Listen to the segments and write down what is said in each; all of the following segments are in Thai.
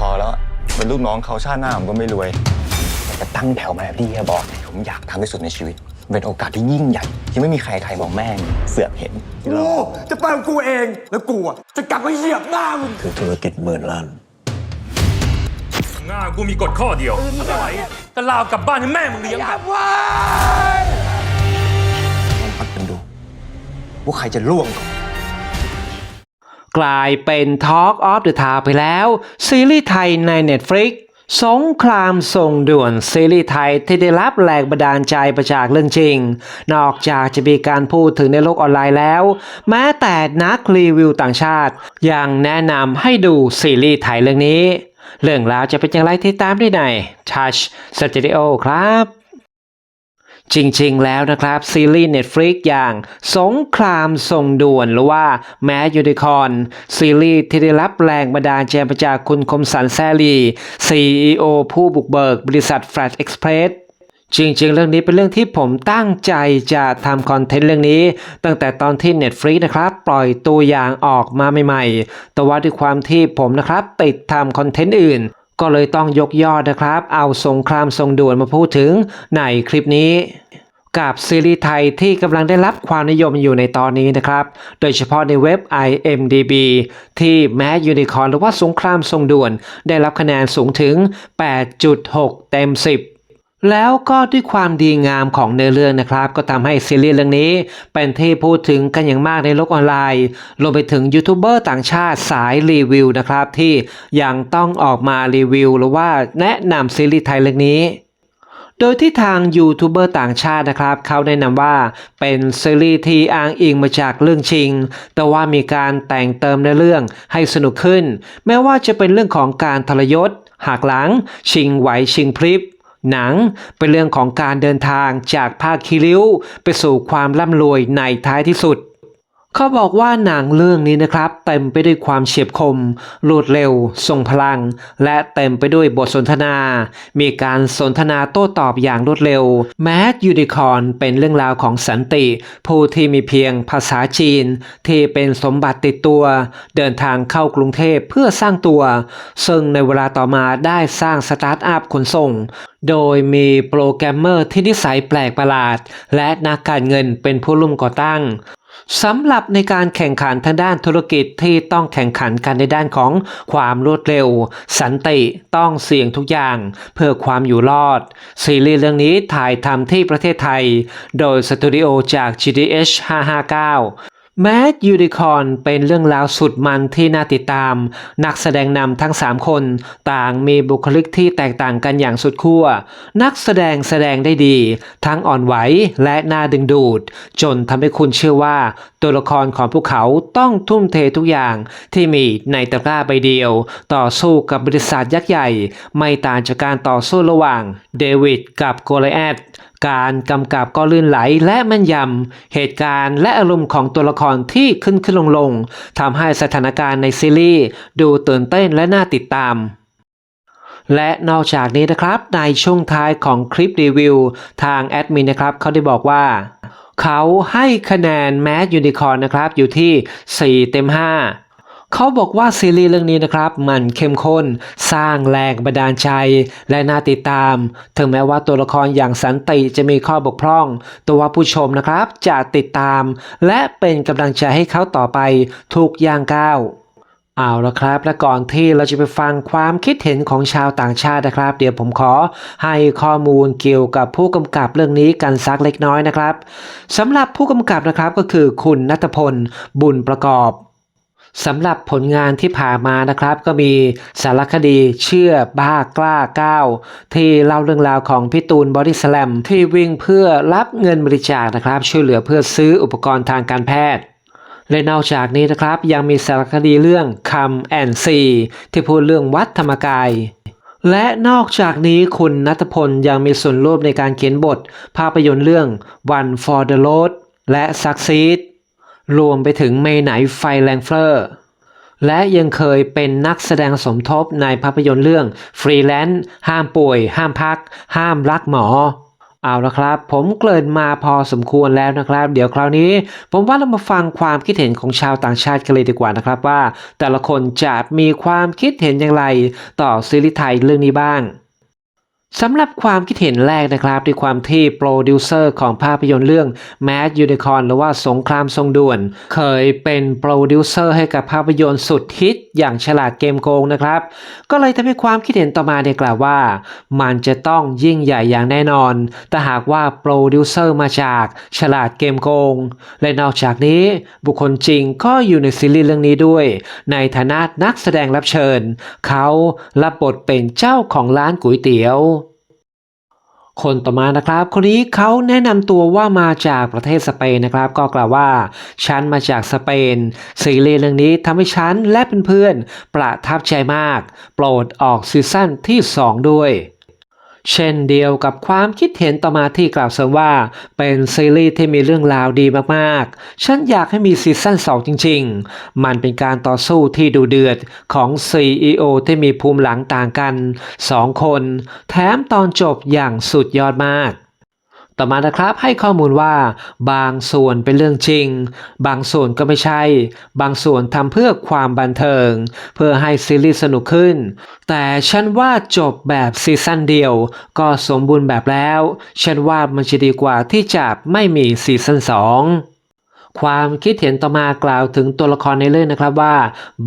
พอแล้วเป็นลูกน้องเขาชาติหน้าผมก็ไม่รวยแต่จะตั้งแถวมาแบบที่เฮียบอกผมอยากทำที่สุดในชีวิต เป็นโอกาสที่ยิ่งใหญ่ที่ไม่มีใครใครบอกแม่งเสือกเห็นกูจะไปของกูเองแล้วกูอะจะกลับมาเหยียบหน้ามึงคือธุรกิจหมื่นล้านงานกูมีกฎข้อเดียวอะไรก็ลาวกลับบ้านให้แม่มึงเลี้ยงกันลองพัดกันดูว่าใครจะล่วงก่อน กลายเป็น Talk of the Town ไปแล้ว ซีรีส์ไทยใน Netflix สงครามส่งด่วนซีรีส์ไทยที่ได้รับแรงบันดาลใจมาจากเรื่องจริง นอกจากจะมีการพูดถึงในโลกออนไลน์แล้ว แม้แต่นักรีวิวต่างชาติ ยังแนะนำให้ดูซีรีส์ไทยเรื่องนี้ เรื่องราวจะเป็นอย่างไรที่ตามได้ใน Touch Studio ครับ จริง ๆ แล้วนะครับ ซีรีส์ Netflix อย่างสงครามส่งด่วนหรือว่าแม้ยูนิคอนซีรีส์ที่ได้รับแรงบันดาลใจมาจากคุณคมสันแซลี CEO ผู้บุกเบิกบริษัท Flash Express จริง ๆ เรื่องนี้เป็นเรื่องที่ผมตั้งใจจะทำคอนเทนต์เรื่องนี้ ตั้งแต่ตอนที่ Netflix นะครับ ปล่อยตัวอย่างออกมาใหม่ ๆ แต่ว่าด้วยความที่ผมนะครับติดทำคอนเทนต์อื่น ก็เลยต้องยกยอดนะครับ เอาสงครามทรงด่วนมาพูดถึงในคลิปนี้กับซีรีส์ไทยที่กำลังได้รับความนิยมอยู่ในตอนนี้นะครับ โดยเฉพาะในเว็บ IMDB ที่แม้ยูนิคอร์นหรือว่าสงครามทรงด่วน ได้รับคะแนนสูงถึง 8.6 เต็ม 10 แล้วก็ด้วยความดีงามของเนื้อเรื่องนะครับ ก็ทำให้ซีรีส์เรื่องนี้ เป็นที่พูดถึงกันอย่างมากในโลกออนไลน์รวมไปถึงยูทูบเบอร์ต่างชาติสายรีวิวนะครับ ที่ยังต้องออกมารีวิว หรือว่าแนะนำซีรีส์ไทยเรื่องนี้โดยที่ทางยูทูบเบอร์ต่างชาตินะครับ เขาแนะนำว่าเป็นซีรีส์ที่อ้างอิงมาจากเรื่องจริง แต่ว่ามีการแต่งเติมในเรื่องให้สนุกขึ้น แม้ว่าจะเป็นเรื่องของการทรยศหักหลัง ชิงไหวชิงพริบ หนังเป็นเรื่องของการเดินทางจากภาคคิริ้ว ไปสู่ความร่ำรวยในท้ายที่สุด เขาบอกว่าหนังเรื่องนี้นะครับเต็มไปด้วยความเฉียบคมรวดเร็ว ทรงพลัง และเต็มไปด้วยบทสนทนา มีการสนทนาโต้ตอบอย่างรวดเร็ว แม้ยูนิคอนเป็นเรื่องราวของสันติ ผู้ที่มีเพียงภาษาจีน ที่เป็นสมบัติติดตัว เดินทางเข้ากรุงเทพเพื่อสร้างตัว ซึ่งในเวลาต่อมาได้สร้างสตาร์ทอัพขนส่งโดยมีโปรแกรมเมอร์ที่นิสัยแปลกประหลาด และนักการเงินเป็นผู้ร่วมก่อตั้ง สำหรับในการแข่งขันทางด้านธุรกิจที่ต้องแข่งขันกันในด้านของความรวดเร็ว สันติต้องเสี่ยงทุกอย่าง เพื่อความอยู่รอด ซีรีส์เรื่องนี้ถ่ายทำที่ประเทศไทย โดยสตูดิโอจาก GDH 559 แม้ยูนิคอนเป็นเรื่องราวสุดมันที่น่าติดตาม นักแสดงนำทั้ง 3 คน ต่างมีบุคลิกที่แตกต่างกันอย่างสุดขั้ว นักแสดงแสดงได้ดี ทั้งอ่อนไหวและน่าดึงดูด จนทำให้คุณเชื่อว่า ตัวละครของพวกเขาต้องทุ่มเททุกอย่างที่มีในตะกร้าใบเดียว ต่อสู้กับบริษัทยักษ์ใหญ่ ไม่ต่างจากการต่อสู้ระหว่างเดวิดกับโกลแอด การกำกับก็ลื่นไหลและแม่นยำ เหตุการณ์และอารมณ์ของตัวละครที่ขึ้นขึ้นลงลงทำให้สถานการณ์ในซีรีส์ดูตื่นเต้นและน่าติดตามและนอกจากนี้นะครับในช่วงท้ายของคลิปรีวิว ทางแอดมินนะครับเขาได้บอกว่า เขาให้คะแนนแมสยูนิคอร์นนะครับอยู่ที่ 4 เต็ม 5 เขาบอกว่าซีรีส์เรื่องนี้นะครับ มันเข้มข้น สร้างแรงบันดาลใจ และน่าติดตาม ถึงแม้ว่าตัวละครอย่างสันติจะมีข้อบกพร่อง ตัวผู้ชมนะครับจะติดตาม และเป็นกำลังใจให้เขาต่อไปทุกย่างก้าวเอาละครับ และก่อนที่เราจะไปฟังความคิดเห็นของชาวต่างชาตินะครับ เดี๋ยวผมขอให้ข้อมูลเกี่ยวกับผู้กำกับเรื่องนี้กันสักเล็กน้อยนะครับสำหรับผู้กำกับนะครับก็คือคุณนัทพล บุญประกอบ สำหรับผลงานที่ผ่านมานะครับ ก็มีสารคดีเชื่อบ้ากล้าก้าวที่เล่าเรื่องราวของพี่ตูนบอดี้สแลมที่วิ่งเพื่อรับเงินบริจาคนะครับ ช่วยเหลือเพื่อซื้ออุปกรณ์ทางการแพทย์ และนอกจากนี้นะครับ ยังมีสารคดีเรื่องคำแอนซีที่พูดเรื่องวัดธรรมกายและนอกจากนี้คุณนัทพลยังมีส่วนร่วมในการเขียนบท ภาพยนตร์เรื่อง One for the Road และ Succeed รวมไปถึงเมไหนไฟแรงเฟอร์และยังเคยเป็นนักแสดงสมทบในภาพยนตร์เรื่องฟรีแลนซ์ห้ามป่วย ห้ามพัก ห้ามรักหมอ เอาละครับ ผมเกริ่นมาพอสมควรแล้วนะครับ เดี๋ยวคราวนี้ ผมว่าเรามาฟังความคิดเห็นของชาวต่างชาติกันเลยดีกว่านะครับว่า แต่ละคนจะมีความคิดเห็นอย่างไร ต่อซีรีส์ไทยเรื่องนี้บ้าง สำหรับความคิดเห็นแรกนะครับด้วยความที่โปรดิวเซอร์ของภาพยนตร์เรื่อง Mad Unicorn หรือว่าสงครามทรงด่วน เคยเป็นโปรดิวเซอร์ให้กับภาพยนตร์สุดฮิตอย่างฉลาดเกมโกงนะครับ ก็เลยทำให้ความคิดเห็นต่อมาเนี่ยกล่าวว่า มันจะต้องยิ่งใหญ่อย่างแน่นอน แต่หากว่าโปรดิวเซอร์มาจากฉลาดเกมโกง และนอกจากนี้บุคคลจริงก็อยู่ในซีรีส์เรื่องนี้ด้วย ในฐานะนักแสดงรับเชิญ เขารับบทเป็นเจ้าของร้านก๋วยเตี๋ยว คนต่อมานะครับ คนนี้เขาแนะนำตัวว่ามาจากประเทศสเปนนะครับ ก็กล่าวว่า ฉันมาจากสเปนซีรีส์เรื่องนี้ทำให้ฉันและเพื่อนๆประทับใจมาก โปรดออกซีซั่นที่ 2 ด้วย เช่นเดียวกับความคิดเห็นต่อมาที่กล่าวเสริมว่า เป็นซีรีส์ที่มีเรื่องราวดีมากๆ ฉันอยากให้มีซีซั่น2 จริง ๆ มันเป็นการต่อสู้ที่ดูเดือดของ CEO ที่มีภูมิหลังต่างกัน 2 คน แถมตอนจบอย่างสุดยอดมาก ต่อมานะครับให้ข้อมูลว่า บางส่วนเป็นเรื่องจริง บางส่วนก็ไม่ใช่ บางส่วนทำเพื่อความบันเทิง เพื่อให้ซีรีส์สนุกขึ้น แต่ฉันว่าจบแบบซีซั่นเดียว ก็สมบูรณ์แบบแล้ว ฉันว่ามันจะดีกว่าที่จะไม่มีซีซั่นสองความคิดเห็นต่อมากล่าวถึงตัวละครในเรื่องนะครับว่า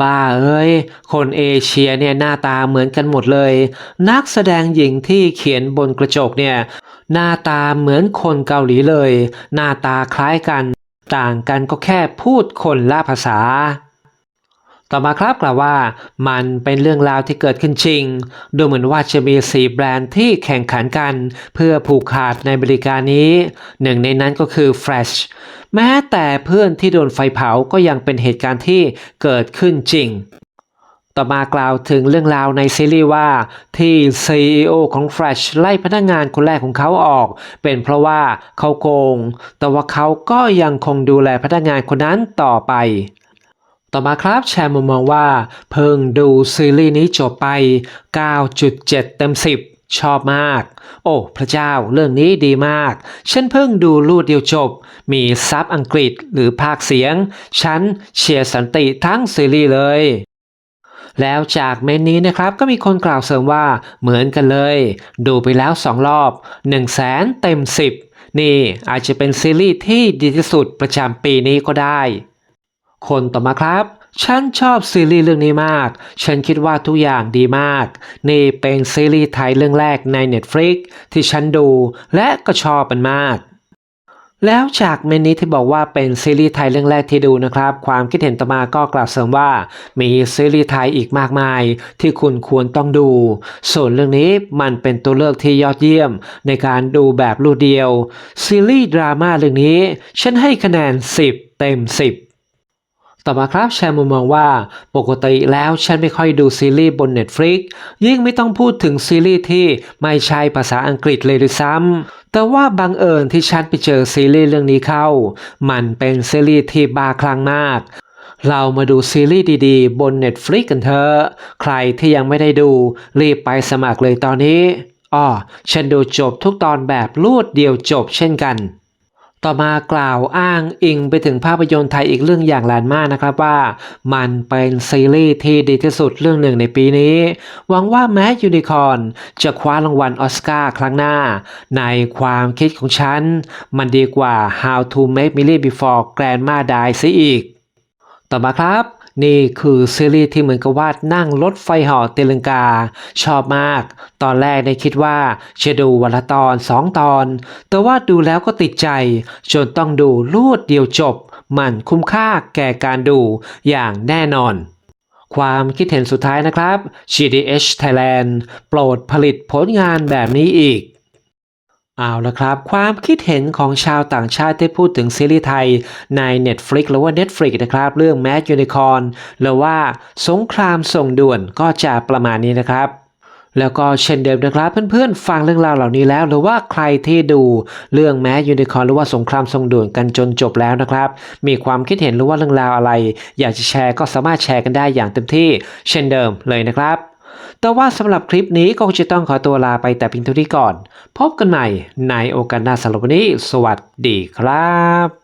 บ้าเอ้ย คนเอเชียเนี่ยหน้าตาเหมือนกันหมดเลย นักแสดงหญิงที่เขียนบนกระจกเนี่ย หน้าตาเหมือนคนเกาหลีเลย หน้าตาคล้ายกัน ต่างกันก็แค่พูดคนละภาษา ต่อมาครับกล่าวว่า มันเป็นเรื่องราวที่เกิดขึ้นจริง ดูเหมือนว่าจะมีสีแบรนด์ที่แข่งขันกัน เพื่อผูกขาดในบริการนี้ หนึ่งในนั้นก็คือ Fresh แม้แต่เพื่อนที่โดนไฟเผาก็ยังเป็นเหตุการณ์ที่เกิดขึ้นจริง ต่อมากล่าวถึงเรื่องราวในซีรีส์ว่าที่ CEO ของ Fresh ไล่พนักงงานคนแรกของเขาออก เป็นเพราะว่าเขาโกง แต่ว่าเขาก็ยังคงดูแลพนักงานคนนั้นต่อไปต่อมาครับแชร์มุมมองว่า เพิ่งดูซีรีส์นี้จบไป 9.7 เต็ม 10 ชอบมาก โอ้ พระเจ้าเรื่องนี้ดีมาก ฉันเพิ่งดูรูดเดียวจบ มีซับอังกฤษหรือภาคเสียง ฉันเชียร์สันติทั้งซีรีส์เลย แล้วจากเมนนี้นะครับก็มีคนกล่าวเสริมว่าเหมือนกันเลย ดูไปแล้ว 2 รอบ 1 0 0 0 0แสนเต็ม 10 นี่อาจจะเป็นซีรีส์ที่ดีที่สุดประจำปีนี้ก็ได้ คนต่อมาครับฉันชอบซีรีส์เรื่องนี้มาก ฉันคิดว่าทุกอย่างดีมาก นี่เป็นซีรีส์ไทยเรื่องแรกใน Netflix ที่ฉันดูและก็ชอบมันมาก แล้วจากเมนนี้ที่บอกว่าเป็นซีรีส์ไทยเรื่องแรกที่ดูนะครับ ความคิดเห็นต่อมาก็กล่าวเสริมว่า มีซีรีส์ไทยอีกมากมาย ที่คุณควรต้องดู ส่วนเรื่องนี้มันเป็นตัวเลือกที่ยอดเยี่ยม ในการดูแบบรูดเดียว ซีรีส์ดราม่าเรื่องนี้ ฉันให้คะแนน 10 เต็ม 10 ต่อมาครับแชร์มุมมองว่าปกติแล้วฉันไม่ค่อยดูซีรีส์บน Netflix ยิ่งไม่ต้องพูดถึงซีรีส์ที่ไม่ใช่ภาษาอังกฤษเลยด้วยซ้ำแต่ว่าบังเอิญที่ฉันไปเจอซีรีส์เรื่องนี้เข้า มันเป็นซีรีส์ที่บาคลั่งมาก เรามาดูซีรีส์ดีๆ บน Netflix กันเถอะ ใครที่ยังไม่ได้ดูรีบไปสมัครเลยตอนนี้อ้อฉันดูจบทุกตอนแบบรวดเดียวจบเช่นกัน ต่อมากล่าวอ้างอิงไปถึงภาพยนตร์ไทยอีกเรื่องอย่างแลนมากนะครับว่า มันเป็นซีรีส์ที่ดีที่สุดเรื่องหนึ่งในปีนี้ หวังว่าแม้ยูนิคอร์นจะคว้ารางวัลอสการ์ครั้งหน้า ในความคิดของฉัน มันดีกว่า How to Make Millie Before Grandma Die ซะอีก ต่อมาครับ นี่คือซีรีส์ที่เหมือนกับว่านั่งรถไฟหาะเตลังกา ชอบมาก ตอนแรกได้คิดว่าจะดูวันละตอนสองตอน แต่ว่าดูแล้วก็ติดใจ จนต้องดูรวดเดียวจบ มันคุ้มค่าแก่การดูอย่างแน่นอน ความคิดเห็นสุดท้ายนะครับ GDH Thailand โปรดผลิตผลงานแบบนี้อีก เอาละครับ ความคิดเห็นของชาวต่างชาติที่พูดถึงซีรีส์ไทยใน Netflix หรือว่า Netflix นะครับ เรื่อง Mad Unicorn หรือว่าสงครามส่งด่วนก็จะประมาณนี้นะครับแล้วก็เช่นเดิมนะครับเพื่อนๆฟังเรื่องราวเหล่านี้แล้ว หรือว่าใครที่ดูเรื่องแม้ยูนิคอร์หรือว่าสงครามทรงด่วนกันจนจบแล้วนะครับ มีความคิดเห็นหรือว่าเรื่องราวอะไร อยากจะแชร์ก็สามารถแชร์กันได้อย่างเต็มที่เช่นเดิมเลยนะครับ แต่ว่าสำหรับคลิปนี้ก็คงจะต้องขอตัวลาไปแต่เพียงเท่านี้ก่อน พบกันใหม่ในโอกาสหน้าสำหรับวันนี้ สวัสดีครับ